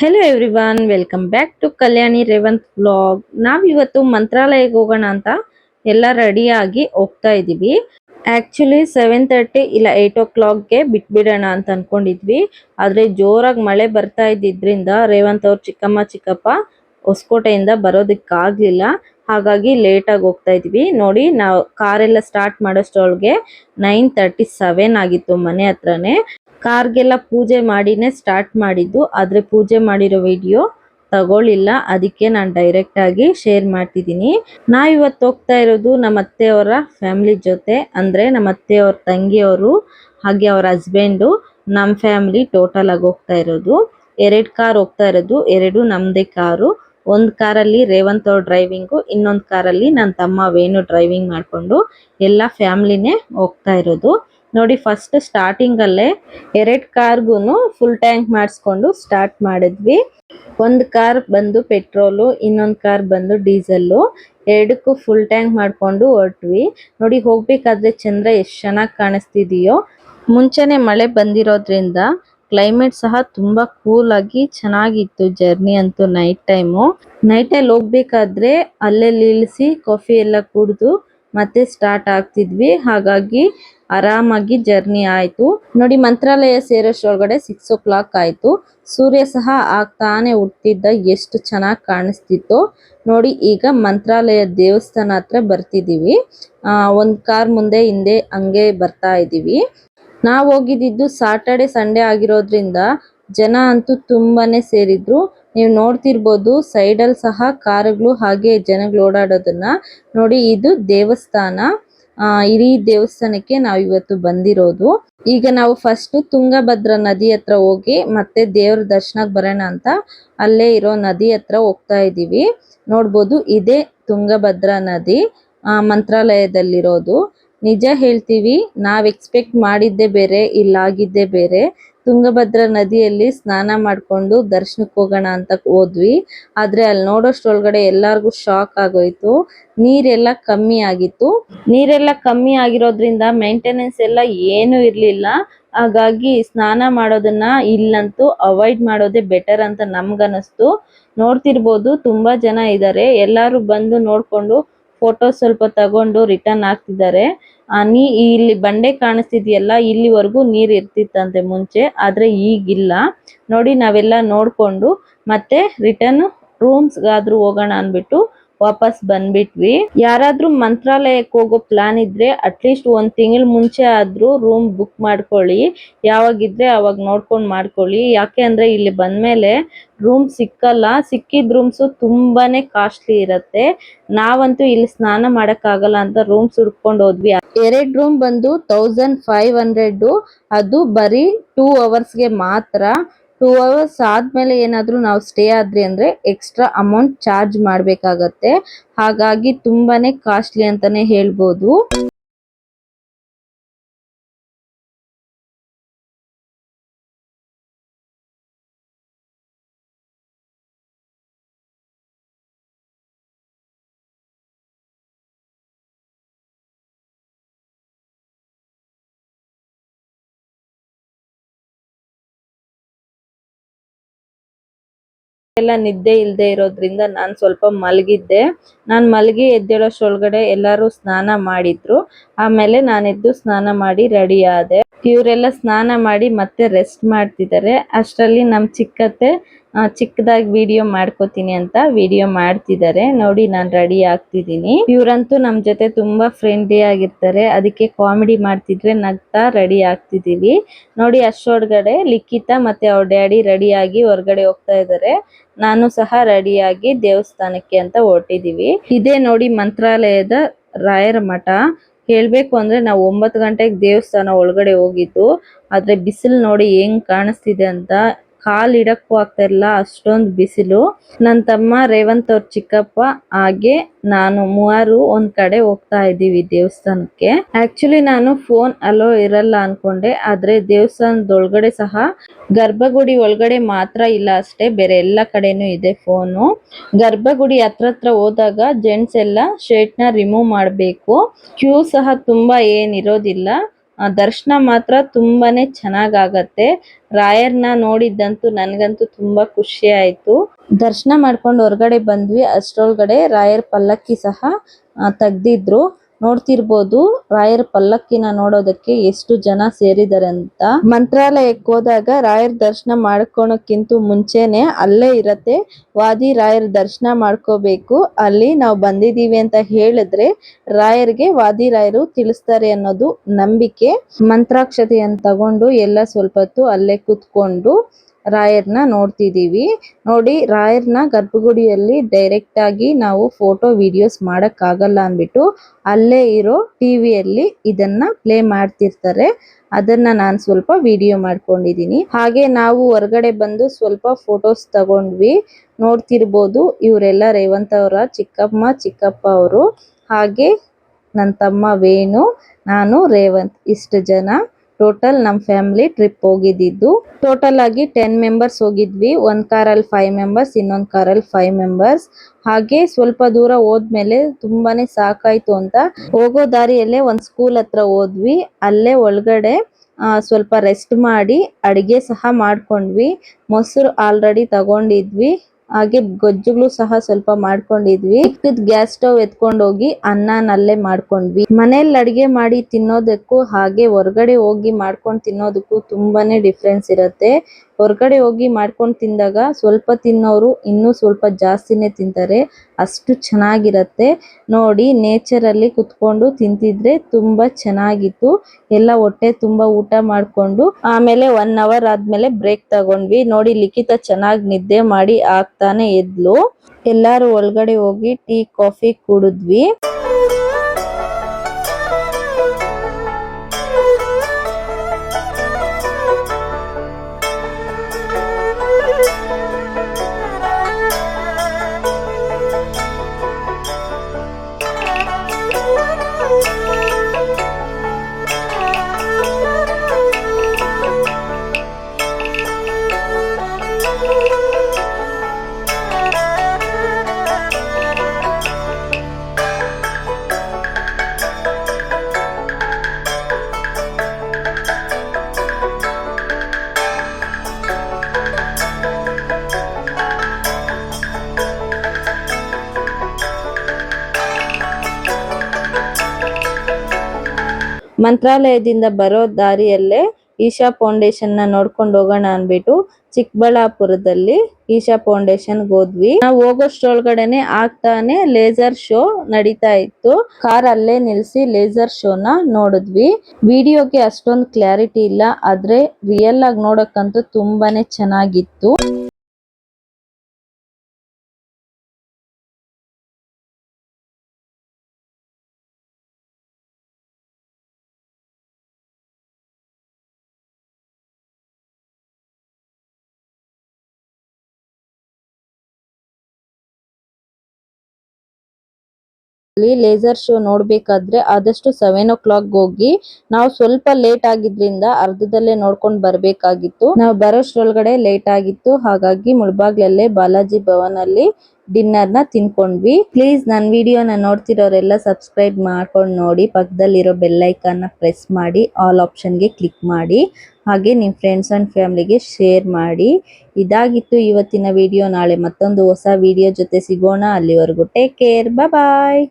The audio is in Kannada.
Hello everyone welcome back to Kalyani Revanth blog ನಾವಿವತ್ತು ಮಂತ್ರಾಲಯಕ್ಕೆ ಹೋಗೋಣ ಅಂತ ಎಲ್ಲ ರೆಡಿಯಾಗಿ ಹೋಗ್ತಾ ಇದೀವಿ. ಆಕ್ಚುಲಿ ಸೆವೆನ್ ತರ್ಟಿ ಇಲ್ಲ ಏಯ್ಟ್ ಓ ಕ್ಲಾಕ್ಗೆ ಬಿಟ್ಬಿಡೋಣ ಅಂತ ಅನ್ಕೊಂಡಿದ್ವಿ. ಆದ್ರೆ ಜೋರಾಗಿ ಮಳೆ ಬರ್ತಾ ಇದ್ದಿದ್ರಿಂದ ರೇವಂತ್ ಅವ್ರ ಚಿಕ್ಕಮ್ಮ ಚಿಕ್ಕಪ್ಪ ಹೊಸಕೋಟೆಯಿಂದ ಬರೋದಕ್ಕಾಗಲಿಲ್ಲ. ಹಾಗಾಗಿ ಲೇಟ್ ಆಗಿ ಹೋಗ್ತಾ ಇದ್ವಿ. ನೋಡಿ ನಾವು ಕಾರೆಲ್ಲ ಸ್ಟಾರ್ಟ್ ಮಾಡೋಷ್ಟೊಳಗೆ ನೈನ್ ತರ್ಟಿ ಸೆವೆನ್ ಆಗಿತ್ತು ಮನೆ ಹತ್ರನೇ. ಕಾರ್ಗೆಲ್ಲ ಪೂಜೆ ಮಾಡಿನೇ ಸ್ಟಾರ್ಟ್ ಮಾಡಿದ್ದು, ಆದ್ರೆ ಪೂಜೆ ಮಾಡಿರೋ ವಿಡಿಯೋ ತಗೊಳ್ಳಿಲ್ಲ. ಅದಕ್ಕೆ ನಾನು ಡೈರೆಕ್ಟ್ ಆಗಿ ಶೇರ್ ಮಾಡ್ತಿದ್ದೀನಿ. ನಾ ಇವತ್ತು ಹೋಗ್ತಾ ಇರೋದು ನಮ್ಮ ಅತ್ತೆಯವರ ಫ್ಯಾಮಿಲಿ ಜೊತೆ. ಅಂದ್ರೆ ನಮ್ಮ ಅತ್ತೆಯವ್ರ ತಂಗಿಯವರು, ಹಾಗೆ ಅವ್ರ ಹಸ್ಬೆಂಡು ನಮ್ಮ ಫ್ಯಾಮಿಲಿ ಟೋಟಲ್ ಆಗಿ ಹೋಗ್ತಾ ಇರೋದು. ಎರಡು ಕಾರ್ ಹೋಗ್ತಾ ಇರೋದು. ಎರಡು ನಮ್ಮದೇ ಕಾರು ಒಂದು ಕಾರಲ್ಲಿ ರೇವಂತ್ ಅವ್ರ ಡ್ರೈವಿಂಗು ಇನ್ನೊಂದು ಕಾರಲ್ಲಿ ನನ್ನ ತಮ್ಮ ವೇಣು ಡ್ರೈವಿಂಗ್ ಮಾಡ್ಕೊಂಡು ಎಲ್ಲ ಫ್ಯಾಮ್ಲಿನೇ ಹೋಗ್ತಾ ಇರೋದು. ನೋಡಿ ಫಸ್ಟ್ ಸ್ಟಾರ್ಟಿಂಗ್ ಅಲ್ಲೇ ಎರಡ್ ಕಾರ್ಗುನು ಫುಲ್ ಟ್ಯಾಂಕ್ ಮಾಡಿಸ್ಕೊಂಡು ಸ್ಟಾರ್ಟ್ ಮಾಡಿದ್ವಿ. ಒಂದು ಕಾರ್ ಬಂದು ಪೆಟ್ರೋಲು ಇನ್ನೊಂದು ಕಾರ್ ಬಂದು ಡೀಸೆಲ್ಲು ಎರಡಕ್ಕೂ ಫುಲ್ ಟ್ಯಾಂಕ್ ಮಾಡ್ಕೊಂಡು ಹೊರಟ್ವಿ. ನೋಡಿ, ಹೋಗ್ಬೇಕಾದ್ರೆ ಚಂದ್ರ ಎಷ್ಟ್ ಚೆನ್ನಾಗಿ ಕಾಣಿಸ್ತಿದೆಯೋ. ಮುಂಚೆನೆ ಮಳೆ ಬಂದಿರೋದ್ರಿಂದ ಕ್ಲೈಮೇಟ್ ಸಹ ತುಂಬಾ ಕೂಲ್ ಆಗಿ ಚೆನ್ನಾಗಿತ್ತು ಜರ್ನಿ ಅಂತೂ ನೈಟ್ ಟೈಮು ನೈಟ್ ಅಲ್ಲಿ ಹೋಗ್ಬೇಕಾದ್ರೆ ಅಲ್ಲೇ ನಿಲ್ಲಿಸಿ ಕಾಫಿ ಎಲ್ಲ ಕುಡಿದು ಮತ್ತೆ ಸ್ಟಾರ್ಟ್ ಆಗ್ತಿದ್ವಿ. ಹಾಗಾಗಿ ಆರಾಮಾಗಿ ಜರ್ನಿ ಆಯ್ತು. ನೋಡಿ, ಮಂತ್ರಾಲಯ ಸೇರೋಷ್ಟೊಳಗಡೆ ಸಿಕ್ಸ್ ಓ ಕ್ಲಾಕ್ ಆಯ್ತು. ಸೂರ್ಯ ಸಹ ಆಗ್ತಾನೆ ಹುಟ್ಟಿದ್ದ ಎಷ್ಟು ಚೆನ್ನಾಗಿ ಕಾಣಿಸ್ತಿತ್ತು. ನೋಡಿ, ಈಗ ಮಂತ್ರಾಲಯ ದೇವಸ್ಥಾನ ಹತ್ರ ಬರ್ತಿದೀವಿ. ಆ, ಒಂದ್ ಕಾರ್ ಮುಂದೆ ಹಿಂದೆ ಹಂಗೆ ಬರ್ತಾ ಇದೀವಿ. ನಾವು ಹೋಗಿದ್ದು ಸಾಟರ್ಡೆ ಸಂಡೇ ಆಗಿರೋದ್ರಿಂದ ಜನ ಅಂತೂ ತುಂಬಾನೇ ಸೇರಿದ್ರು. ನೀವು ನೋಡ್ತಿರ್ಬೋದು ಸೈಡ್ ಅಲ್ಲಿ ಸಹ ಕಾರುಗಳು ಹಾಗೆ ಜನಗಳು ಓಡಾಡೋದನ್ನ. ನೋಡಿ, ಇದು ದೇವಸ್ಥಾನ. ಆ, ಇಡೀ ದೇವಸ್ಥಾನಕ್ಕೆ ನಾವು ಇವತ್ತು ಬಂದಿರೋದು. ಈಗ ನಾವು ಫಸ್ಟ್ ತುಂಗಭದ್ರಾ ನದಿ ಹತ್ರ ಹೋಗಿ ಮತ್ತೆ ದೇವ್ರ ದರ್ಶನಕ್ಕೆ ಬರೋಣ ಅಂತ ಅಲ್ಲೇ ಇರೋ ನದಿ ಹತ್ರ ಹೋಗ್ತಾ ಇದೀವಿ. ನೋಡ್ಬೋದು, ಇದೇ ತುಂಗಭದ್ರಾ ನದಿ, ಆ, ಮಂತ್ರಾಲಯದಲ್ಲಿರೋದು. ನಿಜ ಹೇಳ್ತೀವಿ, ನಾವು ಎಕ್ಸ್ಪೆಕ್ಟ್ ಮಾಡಿದ್ದೆ ಬೇರೆ, ಇಲ್ಲಾಗಿದ್ದೆ ಬೇರೆ. ತುಂಗಭದ್ರಾ ನದಿಯಲ್ಲಿ ಸ್ನಾನ ಮಾಡ್ಕೊಂಡು ದರ್ಶನಕ್ಕೆ ಹೋಗೋಣ ಅಂತ ಹೋದ್ವಿ. ಆದ್ರೆ ಅಲ್ಲಿ ನೋಡೋಷ್ಟ್ರೊಳಗಡೆ ಎಲ್ಲಾರ್ಗೂ ಶಾಕ್ ಆಗೋಯ್ತು. ನೀರೆಲ್ಲ ಕಮ್ಮಿ ಆಗಿತ್ತು. ನೀರೆಲ್ಲ ಕಮ್ಮಿ ಆಗಿರೋದ್ರಿಂದ ಮೇಂಟೆನೆನ್ಸ್ ಎಲ್ಲ ಏನು ಇರ್ಲಿಲ್ಲ. ಹಾಗಾಗಿ ಸ್ನಾನ ಮಾಡೋದನ್ನ ಇಲ್ಲಂತೂ ಅವಾಯ್ಡ್ ಮಾಡೋದೇ ಬೆಟರ್ ಅಂತ ನಮ್ಗನ್ನಿಸ್ತು ನೋಡ್ತಿರ್ಬೋದು ತುಂಬಾ ಜನ ಇದ್ದಾರೆ ಎಲ್ಲಾರು ಬಂದು ನೋಡ್ಕೊಂಡು ಫೋಟೋ ಸ್ವಲ್ಪ ತಗೊಂಡು ರಿಟರ್ನ್ ಆಗ್ತಿದ್ದಾರೆ. ನೀ ಇಲ್ಲಿ ಬಂಡೆ ಕಾಣಿಸ್ತಿದೆಯಲ್ಲ, ಇಲ್ಲಿವರೆಗೂ ನೀರ್ ಇರ್ತಿತ್ತಂತೆ ಮುಂಚೆ, ಆದ್ರೆ ಈಗಿಲ್ಲ. ನೋಡಿ, ನಾವೆಲ್ಲ ನೋಡ್ಕೊಂಡು ಮತ್ತೆ ರಿಟರ್ನ್ ರೂಮ್ಸ್ಗಾದರೂ ಹೋಗೋಣ ಅನ್ಬಿಟ್ಟು ವಾಪಸ್ ಬಂದ್ಬಿಟ್ವಿ. ಯಾರಾದ್ರೂ ಮಂತ್ರಾಲಯಕ್ಕೆ ಹೋಗೋ ಪ್ಲಾನ್ ಇದ್ರೆ ಅಟ್ಲೀಸ್ಟ್ ಒಂದ್ ತಿಂಗಳ ಮುಂಚೆ ಆದ್ರೂ ರೂಮ್ ಬುಕ್ ಮಾಡ್ಕೊಳ್ಳಿ. ಯಾವಾಗಿದ್ರೆ ಅವಾಗ ನೋಡ್ಕೊಂಡ್ ಮಾಡ್ಕೊಳ್ಳಿ. ಯಾಕೆ ಅಂದ್ರೆ ಇಲ್ಲಿ ಬಂದ್ಮೇಲೆ ರೂಮ್ ಸಿಕ್ಕಲ್ಲ. ಸಿಕ್ಕಿದ ರೂಮ್ಸ್ ತುಂಬಾನೇ ಕಾಸ್ಟ್ಲಿ ಇರತ್ತೆ. ನಾವಂತೂ ಇಲ್ಲಿ ಸ್ನಾನ ಆಗಲ್ಲ ಅಂತ ರೂಮ್ಸ್ ಹುಡ್ಕೊಂಡು ಹೋದ್ವಿ. ಎರಡ್ ರೂಮ್ ಬಂದು ತೌಸಂಡ್ ಫೈವ್ ಹಂಡ್ರೆಡ್ ಅದು ಬರೀ ಟೂ ಅವರ್ಸ್ಗೆ ಮಾತ್ರ. ಟೂ ಅವರ್ಸ್ ಆದ್ಮೇಲೆ ಏನಾದ್ರೂ ನಾವು ಸ್ಟೇ ಆದ್ರಿ ಅಂದ್ರೆ ಎಕ್ಸ್ಟ್ರಾ ಅಮೌಂಟ್ ಚಾರ್ಜ್ ಮಾಡಬೇಕಾಗತ್ತೆ. ಹಾಗಾಗಿ ತುಂಬಾನೇ ಕಾಸ್ಟ್ಲಿ ಅಂತಾನೆ ಹೇಳ್ಬೋದು. ಎಲ್ಲ ನಿದ್ದೆ ಇಲ್ದೆ ಇರೋದ್ರಿಂದ ನಾನ್ ಸ್ವಲ್ಪ ಮಲಗಿದ್ದೆ. ನಾನ್ ಮಲಗಿ ಎದ್ದೇಳೋಷ್ಟ್ರೊಳಗಡೆ ಎಲ್ಲರೂ ಸ್ನಾನ ಮಾಡಿದ್ರು. ಆಮೇಲೆ ನಾನ್ ಎದ್ದು ಸ್ನಾನ ಮಾಡಿ ರೆಡಿ ಆದೆ. ಇವರೆಲ್ಲ ಸ್ನಾನ ಮಾಡಿ ಮತ್ತೆ ರೆಸ್ಟ್ ಮಾಡ್ತಿದ್ದಾರೆ. ಅಷ್ಟರಲ್ಲಿ ನಮ್ ಚಿಕ್ಕತ್ತೆ ಚಿಕ್ಕದಾಗಿ ವಿಡಿಯೋ ಮಾಡ್ಕೋತೀನಿ ಅಂತ ವಿಡಿಯೋ ಮಾಡ್ತಿದ್ದಾರೆ. ನೋಡಿ, ನಾನು ರೆಡಿ ಆಗ್ತಿದ್ದೀನಿ. ಇವರಂತೂ ನಮ್ಮ ಜೊತೆ ತುಂಬಾ ಫ್ರೆಂಡ್ಲಿ ಆಗಿರ್ತಾರೆ. ಅದಕ್ಕೆ ಕಾಮಿಡಿ ಮಾಡ್ತಿದ್ರೆ ನಗ್ತಾ ರೆಡಿ ಆಗ್ತಿದೀವಿ ನೋಡಿ, ಅಷ್ಟೊಳಗಡೆ ಲಿಖಿತ ಮತ್ತೆ ಅವ್ರ ಡ್ಯಾಡಿ ರೆಡಿಯಾಗಿ ಹೊರಗಡೆ ಹೋಗ್ತಾ ಇದ್ದಾರೆ. ನಾನು ಸಹ ರೆಡಿಯಾಗಿ ದೇವಸ್ಥಾನಕ್ಕೆ ಅಂತ ಹೊರಟಿದೀವಿ ಇದೇ ನೋಡಿ, ಮಂತ್ರಾಲಯದ ರಾಯರ ಮಠ. ಹೇಳ್ಬೇಕು ಅಂದ್ರೆ ನಾವು ಒಂಬತ್ತು ಗಂಟೆಗೆ ದೇವಸ್ಥಾನ ಒಳಗಡೆ ಹೋಗಿದ್ದು ಆದ್ರೆ ಬಿಸಿಲು ನೋಡಿ ಹೆಂಗ್ ಕಾಣಿಸ್ತಿದೆ ಅಂತ ಕಾಲ್ ಇಡಕ್ಕೂ ಆಗ್ತಾ ಇಲ್ಲ ಅಷ್ಟೊಂದು ಬಿಸಿಲು. ನನ್ನ ತಮ್ಮ ರೇವಂತ್ ಅವ್ರ ಚಿಕ್ಕಪ್ಪ ಹಾಗೆ ನಾನು ಮೂವರು ಒಂದ್ ಕಡೆ ಹೋಗ್ತಾ ಇದ್ದೀವಿ ದೇವಸ್ಥಾನಕ್ಕೆ. ಆಕ್ಚುಲಿ ನಾನು ಫೋನ್ ಅಲೋ ಇರಲ್ಲ ಅನ್ಕೊಂಡೆ ಆದ್ರೆ ದೇವಸ್ಥಾನದ ಒಳಗಡೆ ಸಹ ಗರ್ಭಗುಡಿ ಒಳಗಡೆ ಮಾತ್ರ ಇಲ್ಲ ಅಷ್ಟೇ ಬೇರೆ ಎಲ್ಲ ಕಡೆನು ಇದೆ ಫೋನು ಗರ್ಭಗುಡಿ ಹತ್ರ ಹತ್ರ ಹೋದಾಗ ಜೆಂಟ್ಸ್ ಎಲ್ಲ ಶರ್ಟ್ನ ರಿಮೂವ್ ಮಾಡಬೇಕು. ಕ್ಯೂ ಸಹ ತುಂಬಾ ಏನ್ ಇರೋದಿಲ್ಲ. ಆ, ದರ್ಶನ ಮಾತ್ರ ತುಂಬಾನೇ ಚೆನ್ನಾಗಾಗತ್ತೆ. ರಾಯರ್ನ ನೋಡಿದ್ದಂತೂ ನನಗಂತೂ ತುಂಬಾ ಖುಷಿ ಆಯ್ತು. ದರ್ಶನ ಮಾಡ್ಕೊಂಡು ಹೊರಗಡೆ ಬಂದ್ವಿ. ಅಷ್ಟರೊಳಗಡೆ ರಾಯರ್ ಪಲ್ಲಕ್ಕಿ ಸಹ ತೆಗ್ದಿದ್ರು. ನೋಡ್ತಿರ್ಬೋದು. ರಾಯರ್ ಪಲ್ಲಕ್ಕಿನ ನೋಡೋದಕ್ಕೆ ಎಷ್ಟು ಜನ ಸೇರಿದ್ದಾರೆ ಅಂತ ಮಂತ್ರಾಲಯಕ್ಕೆ ಹೋದಾಗ ರಾಯರ್ ದರ್ಶನ ಮಾಡ್ಕೊಳಕ್ಕಿಂತ ಮುಂಚೆನೆ ಅಲ್ಲೇ ಇರತ್ತೆ. ವಾದಿ ರಾಯರ್ ದರ್ಶನ ಮಾಡ್ಕೋಬೇಕು. ಅಲ್ಲಿ ನಾವು ಬಂದಿದೀವಿ ಅಂತ ಹೇಳಿದ್ರೆ ರಾಯರ್ಗೆ ವಾದಿ ರಾಯರು ತಿಳಿಸ್ತಾರೆ ಅನ್ನೋದು ನಂಬಿಕೆ. ಮಂತ್ರಾಕ್ಷತೆಯನ್ನು ತಗೊಂಡು ಎಲ್ಲ ಸ್ವಲ್ಪ ಹೊತ್ತು ಅಲ್ಲೇ ಕುತ್ಕೊಂಡು ರಾಯರ್ನ ನೋಡ್ತಿದೀವಿ ನೋಡಿ, ರಾಯರ್ನ ಗರ್ಭಗುಡಿಯಲ್ಲಿ ಡೈರೆಕ್ಟ್ ಆಗಿ ನಾವು ಫೋಟೋ ವಿಡಿಯೋಸ್ ಮಾಡೋಕ್ಕಾಗಲ್ಲ ಅಂದ್ಬಿಟ್ಟು ಅಲ್ಲೇ ಇರೋ ಟಿವಿಯಲ್ಲಿ ಇದನ್ನ ಪ್ಲೇ ಮಾಡ್ತಿರ್ತಾರೆ. ಅದನ್ನ ನಾನು ಸ್ವಲ್ಪ ವಿಡಿಯೋ ಮಾಡ್ಕೊಂಡಿದ್ದೀನಿ. ಹಾಗೆ ನಾವು ಹೊರಗಡೆ ಬಂದು ಸ್ವಲ್ಪ ಫೋಟೋಸ್ ತಗೊಂಡ್ವಿ. ನೋಡ್ತಿರ್ಬೋದು ಇವರೆಲ್ಲ ರೇವಂತ್ ಅವರ, ಚಿಕ್ಕಮ್ಮ, ಚಿಕ್ಕಪ್ಪ ಅವರು. ಹಾಗೆ ನನ್ನ ತಮ್ಮ ವೇಣು, ನಾನು ರೇವಂತ್, ಇಷ್ಟು ಜನ. ಟೋಟಲ್ ನಮ್ಮ ಫ್ಯಾಮಿಲಿ ಟ್ರಿಪ್ ಹೋಗಿದ್ದಿದ್ದು ಟೋಟಲ್ ಆಗಿ ಟೆನ್ ಮೆಂಬರ್ಸ್ ಹೋಗಿದ್ವಿ. ಒಂದ್ ಕಾರಲ್ಲಿ ಫೈವ್ ಮೆಂಬರ್ಸ್ ಇನ್ನೊಂದ್ ಕಾರಲ್ಲಿ ಫೈವ್ ಮೆಂಬರ್ಸ್ ಹಾಗೆ ಸ್ವಲ್ಪ ದೂರ ಹೋದ್ಮೇಲೆ ತುಂಬಾನೇ ಸಾಕಾಯ್ತು ಅಂತ ಹೋಗೋ ದಾರಿಯಲ್ಲೇ ಒಂದ್ ಸ್ಕೂಲ್ ಹತ್ರ ಹೋದ್ವಿ. ಅಲ್ಲೇ ಒಳಗಡೆ ಸ್ವಲ್ಪ ರೆಸ್ಟ್ ಮಾಡಿ, ಅಡಿಗೆ ಸಹ ಮಾಡ್ಕೊಂಡ್ವಿ. ಮೊಸರು ಆಲ್ರೆಡಿ ತಗೊಂಡಿದ್ವಿ. ಹಾಗೆ ಗೊಜ್ಜುಗಳು ಸಹ ಸ್ವಲ್ಪ ಮಾಡ್ಕೊಂಡಿದ್ವಿ. ಚಿಕ್ಕದ್ ಗ್ಯಾಸ್ ಸ್ಟವ್ ಎತ್ಕೊಂಡು ಹೋಗಿ ಅನ್ನನಲ್ಲೇ ಮಾಡ್ಕೊಂಡ್ವಿ. ಮನೇಲಿ ಅಡಿಗೆ ಮಾಡಿ ತಿನ್ನೋದಕ್ಕೂ ಹಾಗೆ ಹೊರಗಡೆ ಹೋಗಿ ಮಾಡ್ಕೊಂಡು ತಿನ್ನೋದಕ್ಕೂ ತುಂಬಾನೇ ಡಿಫ್ರೆನ್ಸ್ ಇರತ್ತೆ. ಹೊರಗಡೆ ಹೋಗಿ ಮಾಡ್ಕೊಂಡು ತಿಂದಾಗ ಸ್ವಲ್ಪ ತಿನ್ನೋರು ಇನ್ನೂ ಸ್ವಲ್ಪ ಜಾಸ್ತಿನೇ ತಿಂತಾರೆ. ಅಷ್ಟು ಚೆನ್ನಾಗಿರತ್ತೆ. ನೋಡಿ ನೇಚರ್ ಅಲ್ಲಿ ಕುತ್ಕೊಂಡು ತಿಂತಿದ್ರೆ ತುಂಬಾ ಚೆನ್ನಾಗಿತ್ತು. ಎಲ್ಲ ಹೊಟ್ಟೆ ತುಂಬಾ ಊಟ ಮಾಡ್ಕೊಂಡು ಆಮೇಲೆ ಒನ್ ಅವರ್ ಆದ್ಮೇಲೆ ಬ್ರೇಕ್ ತಗೊಂಡ್ವಿ. ನೋಡಿ, ಲಿಖಿತ ಚೆನ್ನಾಗಿ ನಿದ್ದೆ ಮಾಡಿ ಆಗ್ತಾನೆ ಎದ್ಲು ಎಲ್ಲಾರು ಒಳಗಡೆ ಹೋಗಿ ಟೀ, ಕಾಫಿ ಕುಡಿದ್ವಿ. ಮಂತ್ರಾಲಯದಿಂದ ಬರೋ ದಾರಿಯಲ್ಲೇ ಈಶಾ ಫೌಂಡೇಶನ್ನ ನೋಡ್ಕೊಂಡು ಹೋಗೋಣ ಅಂದ್ಬಿಟ್ಟು ಚಿಕ್ಕಬಳ್ಳಾಪುರದಲ್ಲಿ ಈಶಾ ಫೌಂಡೇಶನ್ ಹೋದ್ವಿ. ನಾವು ಹೋಗೋಷ್ಟ್ರೊಳಗಡೆನೆ ಆಗ್ತಾನೆ ಲೇಸರ್ ಶೋ ನಡೀತಾ ಇತ್ತು. ಕಾರ್ ಅಲ್ಲೇ ನಿಲ್ಸಿ ಲೇಸರ್ ಶೋನ ನೋಡಿದ್ವಿ. ವಿಡಿಯೋಗೆ ಅಷ್ಟೊಂದು ಕ್ಲಾರಿಟಿ ಇಲ್ಲ, ಆದ್ರೆ ರಿಯಲ್ ಆಗಿ ನೋಡಕ್ಕಂತೂ ತುಂಬಾನೇ ಚೆನ್ನಾಗಿತ್ತು. ಅಲ್ಲಿ ಲೇಸರ್ ಶೋ ನೋಡ್ಬೇಕಾದ್ರೆ ಆದಷ್ಟು ಸೆವೆನ್ ಓ ಕ್ಲಾಕ್ ಹೋಗಿ ನಾವು ಸ್ವಲ್ಪ ಲೇಟ್ ಆಗಿದ್ರಿಂದ ಅರ್ಧದಲ್ಲೇ ನೋಡ್ಕೊಂಡು ಬರ್ಬೇಕಾಗಿತ್ತು. ನಾವು ಬರೋಷ್ಟ್ರೊಳಗಡೆ ಲೇಟ್ ಆಗಿತ್ತು. ಹಾಗಾಗಿ ಮುಳ್ಬಾಗ್ಲಲ್ಲೇ ಬಾಲಾಜಿ ಭವನ್ ಅಲ್ಲಿ ಡಿನ್ನರ್ನ ತಿನ್ಕೊಂಡ್ವಿ. ಪ್ಲೀಸ್ ನನ್ನ ವಿಡಿಯೋನ ನೋಡ್ತಿರೋರೆಲ್ಲ ಸಬ್ಸ್ಕ್ರೈಬ್ ಮಾಡ್ಕೊಂಡು ನೋಡಿ. ಪಕ್ಕದಲ್ಲಿರೋ ಬೆಲ್ನ ಪ್ರೆಸ್ ಮಾಡಿ ಆಲ್ ಆಪ್ಷನ್ಗೆ ಕ್ಲಿಕ್ ಮಾಡಿ. ಹಾಗೆ ನಿಮ್ಮ ಫ್ರೆಂಡ್ಸ್ ಅಂಡ್ ಫ್ಯಾಮಿಲಿಗೆ ಶೇರ್ ಮಾಡಿ. ಇದಾಗಿತ್ತು ಇವತ್ತಿನ ವಿಡಿಯೋ ನಾಳೆ ಮತ್ತೊಂದು ಹೊಸ ವಿಡಿಯೋ ಜೊತೆ ಸಿಗೋಣ. ಅಲ್ಲಿವರೆಗೂ ಟೇಕ್ ಕೇರ್ ಬಾಯ್